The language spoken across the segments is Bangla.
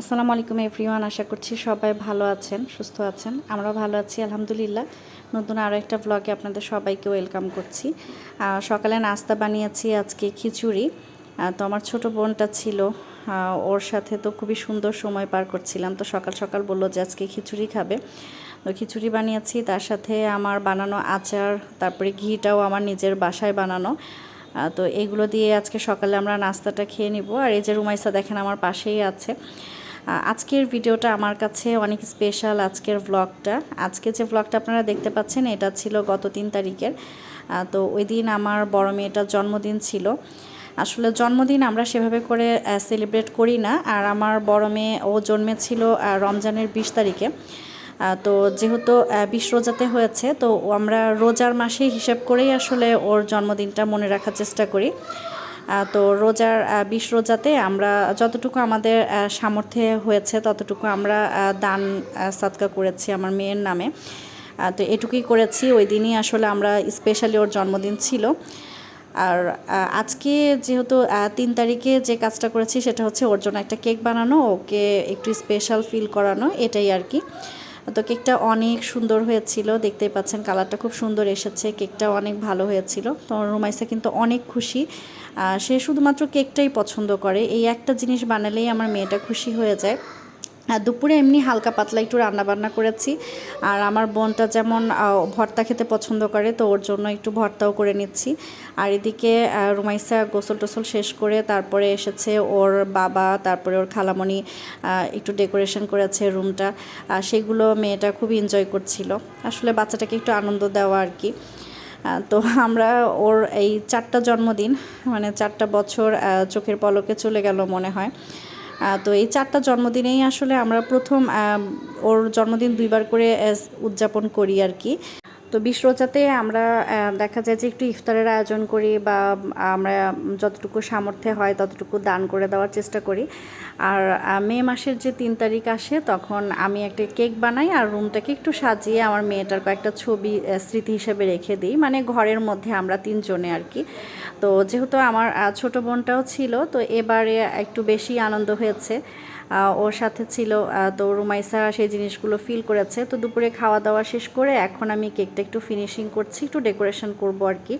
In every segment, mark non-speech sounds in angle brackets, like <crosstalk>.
আসসালামু আলাইকুম এভরিওয়ান, আশা করছি সবাই ভালো আছেন, সুস্থ আছেন। আমরা ভালো আছি, আলহামদুলিল্লাহ। নতুন আরও একটা ব্লগে আপনাদের সবাইকে ওয়েলকাম করছি। সকালে নাস্তা বানিয়েছি, আজকে খিচুড়ি। তো আমার ছোট বোনটা ছিল ওর সাথে তো খুবই সুন্দর সময় পার করছিলাম। তো সকাল সকাল বলল যে আজকে খিচুড়ি খাবে। তো খিচুড়ি বানিয়েছি, তার সাথে আমার বানানো আচার, তারপরে ঘিটাও আমার নিজের বাসায় বানানো। তো এগুলো দিয়ে আজকে সকালে আমরা নাস্তাটা খেয়ে নিব। আর এই যে রুমাইসা দেখেন আমার পাশেই আছে। আজকের ভিডিওটা আমার কাছে অনেক স্পেশাল আজকের ব্লগটা আজকে যে ব্লগটা আপনারা দেখতে পাচ্ছেন, এটা ছিল গত তিন তারিখের। তো ওই দিন আমার বড় মেয়েটার জন্মদিন ছিল। আসলে জন্মদিন আমরা সেভাবে করে সেলিব্রেট করি না। আর আমার বড় মেয়ে, ও জন্মেছিল রমজানের বিশ তারিখে। তো যেহেতু বিশ রোজাতে হয়েছে, তো আমরা রোজার মাসে হিসাব করেই আসলে ওর জন্মদিনটা মনে রাখার চেষ্টা করি। তো রোজার বিশ রোজাতে আমরা যতটুকু আমাদের সামর্থ্যে হয়েছে ততটুকু আমরা দান সৎকা করেছি আমার মেয়ের নামে। তো এটুকুই করেছি। ওই দিনই আসলে আমরা স্পেশালি ওর জন্মদিন ছিল। আর আজকে যেহেতু তিন তারিখে যে কাজটা করেছি সেটা হচ্ছে ওর জন্য একটা কেক বানানো, ওকে একটু স্পেশাল ফিল করানো, এটাই আর কি। তো কেকটা অনেক সুন্দর হয়েছিল, দেখতেই পাচ্ছেন কালারটা খুব সুন্দর এসেছে, কেকটা অনেক ভালো হয়েছিল। তো রুমাইসা কিন্তু অনেক খুশি। সে শুধুমাত্র কেকটাই পছন্দ করে। এই একটা জিনিস বানালেই আমার মেয়েটা খুশি হয়ে যায়। আর দুপুরে এমনি হালকা পাতলা একটু রান্না বান্না করেছি। আর আমার বোনটা যেমন ভর্তা খেতে পছন্দ করে, তো ওর জন্য একটু ভর্তাও করে নিচ্ছি। আর এদিকে রুমাইসা গোসল টোসল শেষ করে তারপরে এসেছে ওর বাবা, তারপরে ওর খালামণি একটু ডেকোরেশন করেছে রুমটা। সেগুলো মেয়েটা খুব এনজয় করছিল। আসলে বাচ্চাটাকে একটু আনন্দ দেওয়া আর কি। তো আমরা ওর এই চারটা জন্মদিন মানে চারটা বছর চোখের পলকে চলে গেল মনে হয়। তো এই চারটা জন্মদিনেই আসলে আমরা প্রথম ওর জন্মদিন দুইবার করে উদযাপন করি আর কি। তো বিশ রোজাতে আমরা দেখা যায় যে একটু ইফতারের আয়োজন করি বা আমরা যতটুকু সামর্থ্যে হয় ততটুকু দান করে দেওয়ার চেষ্টা করি। আর মে মাসের যে তিন তারিখ আসে তখন আমি একটা কেক বানাই আর রুমটাকে একটু সাজিয়ে আমার মেয়েটার কয়েকটা ছবি স্মৃতি হিসেবে রেখে দিই। মানে ঘরের মধ্যে আমরা তিনজনে আর কি। তো যেহেতু আমার ছোট বোনটাও ছিল তো এবারে একটু বেশি আনন্দ হয়েছে। ওর সাথে ছিল তো রুমাইসা সেই জিনিসগুলো ফিল করেছে। তো দুপুরে খাওয়া দাওয়া শেষ করে এখন আমি কেকটা একটু ফিনিশিং করছি, একটু ডেকোরেশন করব আর কি।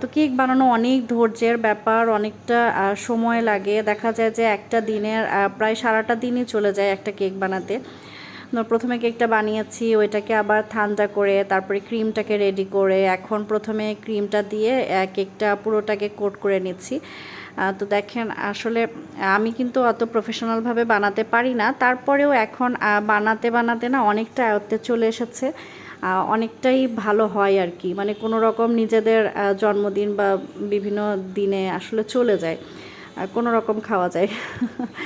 তো কেক বানানো অনেক ধৈর্যের ব্যাপার, অনেকটা সময় লাগে। দেখা যায় যে একটা দিনের প্রায় সারাটা দিনই চলে যায় একটা কেক বানাতে। প্রথমে কেকটা বানিয়েছি, ওইটাকে আবার ঠান্ডা করে, তারপরে ক্রিমটাকে রেডি করে, এখন প্রথমে ক্রিমটা দিয়ে কেকটা পুরোটাকে কোট করে নিচ্ছি। তো দেখেন, আসলে আমি কিন্তু অত প্রফেশনালভাবে বানাতে পারি না। তারপরেও এখন বানাতে বানাতে না অনেকটা আয়ত্তে চলে এসেছে। অনেকটাই ভালো হয় আর কি। মানে কোনো রকম নিজেদের জন্মদিন বা বিভিন্ন দিনে আসলে চলে যায়। কোনো রকম খাওয়া যায়।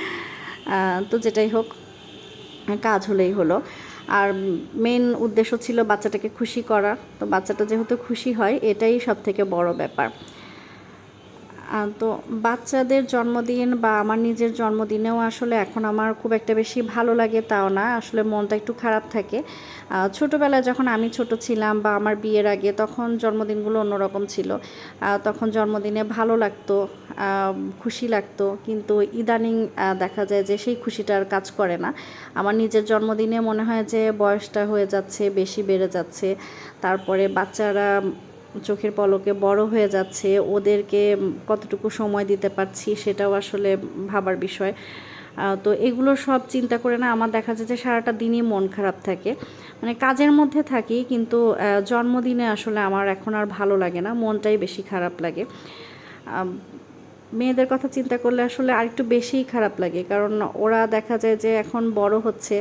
<laughs> তো যেটাই হোক, কাজ হলেই হলো। আর মেন উদ্দেশ্য ছিল বাচ্চাটাকে খুশি করা। তো বাচ্চাটা যেহেতু খুশি হয়, এটাই সব থেকে বড় ব্যাপার। তো বাচ্চাদের জন্মদিন বা আমার নিজের জন্মদিনেও আসলে এখন আমার খুব একটা বেশি ভালো লাগে তাও না, আসলে মনটা একটু খারাপ থাকে। ছোটোবেলায় যখন আমি ছোট ছিলাম বা আমার বিয়ের আগে তখন জন্মদিনগুলো অন্যরকম ছিল। তখন জন্মদিনে ভালো লাগতো খুশি লাগতো, কিন্তু ইদানিং দেখা যায় যে সেই খুশিটা আর কাজ করে না। আমার নিজের জন্মদিনে মনে হয় যে বয়সটা হয়ে যাচ্ছে, বেশি বেড়ে যাচ্ছে। তারপরে বাচ্চারা চোখের পলকে বড় হয়ে যাচ্ছে, ওদেরকে কতটুকু সময় দিতে পারছি সেটাও আসলে ভাবার বিষয়। তো এগুলো সব চিন্তা করে না আমার দেখা যায় যে সারাটা দিনই মন খারাপ থাকে। মানে কাজের মধ্যে থাকি কিন্তু জন্মদিনে আসলে আমার এখন আর ভালো লাগে না, মনটাই বেশি খারাপ লাগে। মেয়েদের কথা চিন্তা করলে আসলে আরেকটু বেশিই খারাপ লাগে, কারণ ওরা দেখা যায় যে এখন বড় হচ্ছে।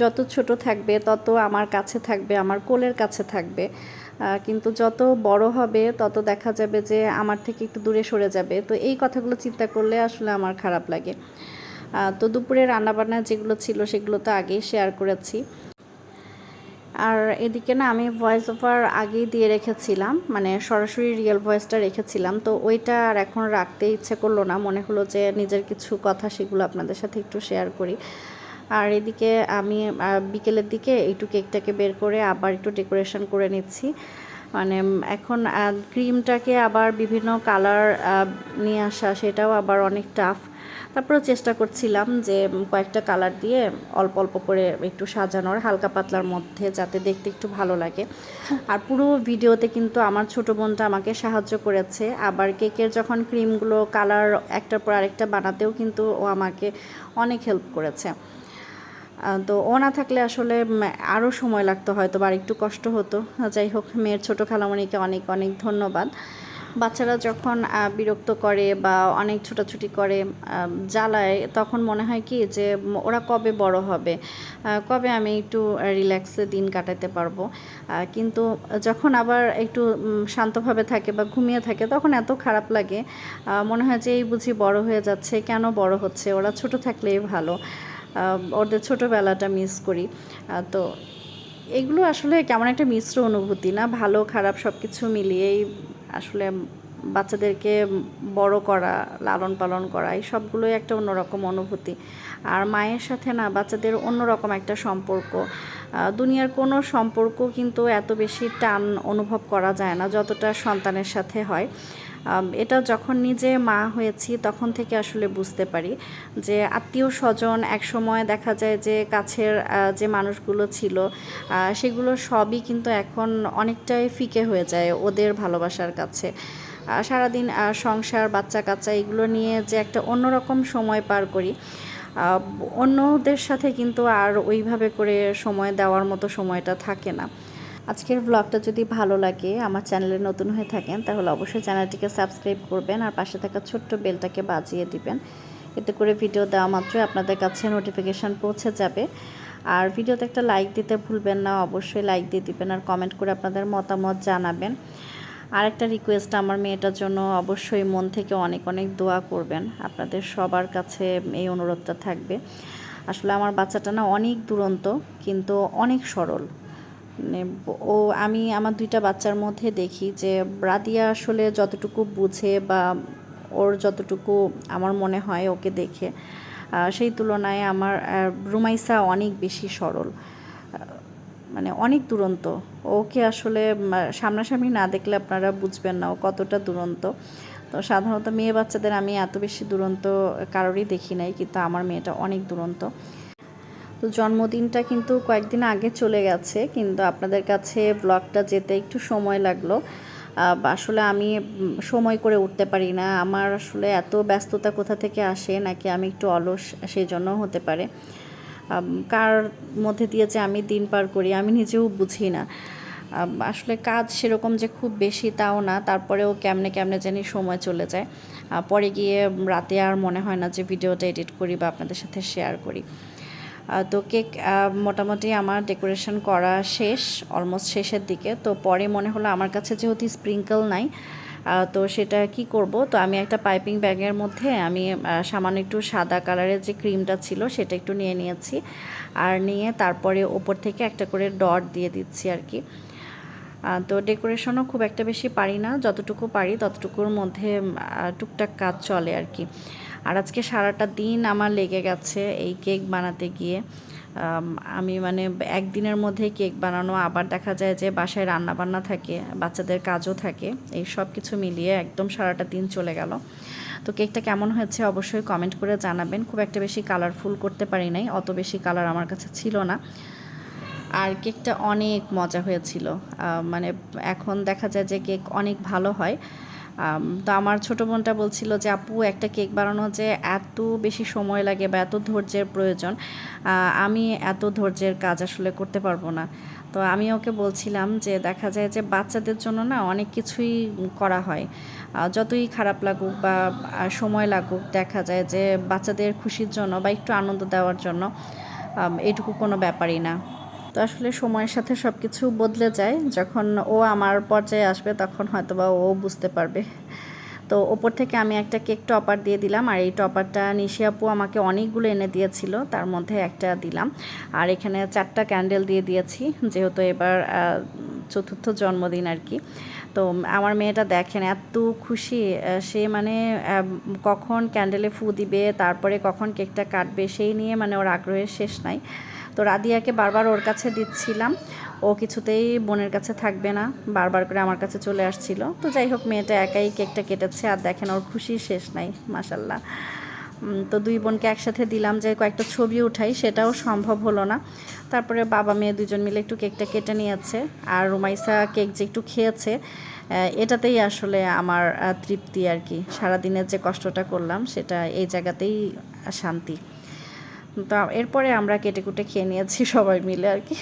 যত ছোট থাকবে তত আমার কাছে থাকবে, আমার কোলের কাছে থাকবে। কিন্তু যত বড় হবে, তত দেখা যাবে যে আমার থেকে একটু দূরে সরে যাবে। তো এই কথাগুলো চিন্তা করলে আসলে আমার খারাপ লাগে। তো দুপুরে রান্নাবান্না যেগুলো ছিল, সেগুলো তো আগেই শেয়ার করেছি। আর এদিকে না, আমি ভয়েস ওভার আগেই দিয়ে রেখেছিলাম মানে সরাসরি রিয়েল ভয়েসটা রেখেছিলাম। তো ওইটা আর এখন রাখতে ইচ্ছে করল না। মনে হলো যে নিজের কিছু কথা, সেগুলো আপনাদের সাথে একটু শেয়ার করি। আর এদিকে আমি বিকেলের দিকে একটু কেকটাকে বের করে আবার একটু ডেকোরেশন করে নিচ্ছি। মানে এখন ক্রিমটাকে আবার বিভিন্ন কালার নিয়ে আসা, সেটাও আবার অনেক টাফ। তারপরে চেষ্টা করছিলাম যে কয়েকটা কালার দিয়ে অল্প অল্প করে একটু সাজানোর, হালকা পাতলার মধ্যে, যাতে দেখতে একটু ভালো লাগে। আর পুরো ভিডিওতে কিন্তু আমার ছোট বোনটা আমাকে সাহায্য করেছে। আবার কেকের যখন ক্রিমগুলো, কালার একটার পর আরেকটা বানাতেও কিন্তু ও আমাকে অনেক হেল্প করেছে। তো ও না থাকলে আসলে আরও সময় লাগতো হয়তো বা একটু কষ্ট হতো। যাই হোক, মেয়ের ছোটো খালামণিকে অনেক অনেক ধন্যবাদ। বাচ্চারা যখন বিরক্ত করে বা অনেক ছোটাছুটি করে জ্বালায়, তখন মনে হয় কি যে ওরা কবে বড় হবে? কবে আমি একটু রিল্যাক্সে দিন কাটাতে পারব? কিন্তু যখন আবার একটু শান্তভাবে থাকে বা ঘুমিয়ে থাকে, তখন এত খারাপ লাগে। মনে হয় যে, এই বুঝি বড় হয়ে যাচ্ছে, কেন বড় হচ্ছে? ওরা ছোট থাকলেই ভালো। ওদের ছোটোবেলাটা মিস করি। তো এগুলো আসলে কেমন একটা মিশ্র অনুভূতি, না? ভালো, খারাপ সব কিছু মিলিয়েই আসলে বাচ্চাদেরকে বড় করা, লালন পালন করা, এই সবগুলোই একটা অন্যরকম অনুভূতি। আর মায়ের সাথে না, বাচ্চাদের অন্যরকম একটা সম্পর্ক। দুনিয়ার কোনো সম্পর্ক কিন্তু এত বেশি টান অনুভব করা যায় না, যতটা সন্তানের সাথে হয়। এটা যখন নিজে মা হয়েছি তখন থেকে আসলে বুঝতে পারি যে আত্মীয় স্বজন একসময় দেখা যায় যে কাছের যে মানুষগুলো ছিল সেগুলো সবই কিন্তু এখন অনেকটাই ফিকে হয়ে যায় ওদের ভালোবাসার কাছে। সারাদিন সংসার বাচ্চা কাচ্চা এগুলো নিয়ে যে একটা অন্যরকম সময় পার করি। অন্যদের সাথে কিন্তু আর ওইভাবে করে সময় দেওয়ার মতো সময়টা থাকে না। আজকের ব্লগটা যদি ভালো লাগে, আমার চ্যানেলে নতুন হয়ে থাকেন, তাহলে অবশ্যই চ্যানেলটিকে সাবস্ক্রাইব করবেন আর পাশে থাকা ছোট্ট বেলটাকে বাজিয়ে দিবেন। এতে করে ভিডিও দেওয়া মাত্রই আপনাদের কাছে নোটিফিকেশান পৌঁছে যাবে। আর ভিডিওতে একটা লাইক দিতে ভুলবেন না, অবশ্যই লাইক দিয়ে দিবেন আর কমেন্ট করে আপনাদের মতামত জানাবেন। আর একটা রিকোয়েস্ট আমার মেয়েটার জন্য অবশ্যই মন থেকে অনেক অনেক দোয়া করবেন। আপনাদের সবার কাছে এই অনুরোধটা থাকবে। আসলে আমার বাচ্চাটা না অনেক দুরন্ত, কিন্তু অনেক সরল। ও, আমি আমার দুইটা বাচ্চার মধ্যে দেখি যে রাদিয়া আসলে যতটুকু বুঝে বা ওর যতটুকু আমার মনে হয় ওকে দেখে সেই তুলনায় আমার রুমাইসা অনেক বেশি সরল মানে অনেক দুরন্ত। ওকে আসলে সামনাসামনি না দেখলে আপনারা বুঝবেন না ও কতটা দুরন্ত। তো সাধারণত মেয়ে বাচ্চাদের আমি এত বেশি দুরন্ত কারোরই দেখি নাই, কিন্তু আমার মেয়েটা অনেক দুরন্ত। তো জন্মদিনটা কিন্তু কয়েকদিন আগে চলে গেছে, কিন্তু আপনাদের কাছে ব্লগটা যেতে একটু সময় লাগল। আসলে আমি সময় করে উঠতে পারি না। আমার আসলে এত ব্যস্ততা কোথা থেকে আসে, নাকি আমি একটু অলস সেই জন্য হতে পারে। কার মধ্যে দিয়ে যে আমি দিন পার করি, আমি নিজেও বুঝি না। আসলে কাজ সেরকম যে খুব বেশি তাও না, তারপরেও কেমনে কেমনে জানি সময় চলে যায়। পরে গিয়ে রাতে আর মনে হয় না যে ভিডিওটা এডিট করি বা আপনাদের সাথে শেয়ার করি। তো কেক মোটামুটি আমার ডেকোরেশন করা শেষ, অলমোস্ট শেষের দিকে। তো পরে মনে হলো আমার কাছে যেহেতু স্প্রিঙ্কল নাই তো সেটা কি করব? তো আমি একটা পাইপিং ব্যাগের মধ্যে আমি সামান্য একটু সাদা কালারের যে ক্রিমটা ছিল সেটা একটু নিয়ে নিয়েছি। আর নিয়ে তারপরে ওপর থেকে একটা করে ডট দিয়ে দিচ্ছি আর কি। তো ডেকোরেশনও খুব একটা বেশি পারি না, যতটুকু পারি ততটুকুর মধ্যে টুকটাক কাজ চলে আর কি। আর আজকে সারাটা দিন আমার লেগে গেছে এই কেক বানাতে গিয়ে। আমি মানে একদিনের মধ্যে কেক বানানো, আবার দেখা যায় যে বাসায় রান্না বান্না থাকে, বাচ্চাদের কাজও থাকে, এই সব কিছু মিলিয়ে একদম সারাটা দিন চলে গেল। তো কেকটা কেমন হয়েছে অবশ্যই কমেন্ট করে জানাবেন। খুব একটা বেশি কালারফুল করতে পারি নাই, অত বেশি কালার আমার কাছে ছিল না। আর কেকটা অনেক মজা হয়েছিল। মানে এখন দেখা যায় যে কেক অনেক ভালো হয়। তো আমার ছোটো বোনটা বলছিল যে আপু একটা কেক বানানো যে এত বেশি সময় লাগে বা এত ধৈর্যের প্রয়োজন আমি এত ধৈর্যের কাজ আসলে করতে পারব না। তো আমি ওকে বলছিলাম যে দেখা যায় যে বাচ্চাদের জন্য না অনেক কিছুই করা হয়। যতই খারাপ লাগুক বা সময় লাগুক দেখা যায় যে বাচ্চাদের খুশির জন্য বা একটু আনন্দ দেওয়ার জন্য আম, এইটুকু কোনো ব্যাপারই না। তো আসলে সময়ের সাথে সব কিছু বদলে যায়। যখন ও আমার পর্যায়ে আসবে, তখন হয়তো বা ও বুঝতে পারবে। তো ওপর থেকে আমি একটা কেক টপার দিয়ে দিলাম, আর এই টপারটা নিশি আপু আমাকে অনেকগুলো এনে দিয়েছিল, তার মধ্যে একটা দিলাম। আর এখানে চারটা ক্যান্ডেল দিয়ে দিয়েছি, যেহেতু এবার চতুর্থ জন্মদিন আর কি। তো আমার মেয়েটা দেখেন এত খুশি সে মানে কখন ক্যান্ডেলে ফু দিবে, তারপরে কখন কেকটা কাটবে, সেই নিয়ে মানে ওর আগ্রহের শেষ নাই। তো রাদিয়াকে বারবার ওর কাছে দিচ্ছিলাম। ও কিছুতেই বোনের কাছে থাকবে না, বারবার করে আমার কাছে চলে আসছিল। তো যাই হোক, মেয়েটা একাই কেকটা কেটেছে আর দেখেন ওর খুশি শেষ নাই মাসাল্লাহ তো দুই বোনকে একসাথে দিলাম যে কয়েকটা ছবি উঠাই, সেটাও সম্ভব হলো না। তারপরে বাবা, মেয়ে দুজন মিলে একটু কেকটা কেটে নিয়েছে আর রুমাইসা কেক যে একটু খেয়েছে এটাতেই আসলে আমার তৃপ্তি আর কি। সারাদিনের যে কষ্টটা করলাম, সেটা এই জায়গাতেই শান্তি। তো এরপরে আমরা কেটে কুটে খেয়ে নিয়েছি <laughs> সবাই মিলে আর কি।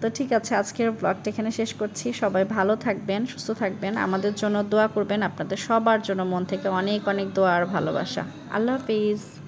তো ঠিক আছে, আজকের ব্লগটা এখানে শেষ করছি। সবাই ভালো থাকবেন, সুস্থ থাকবেন। আমাদের জন্য দোয়া করবেন। আপনাদের সবার জন্য মন থেকে অনেক অনেক দোয়া আর ভালোবাসা। আল্লাহ হাফিজ।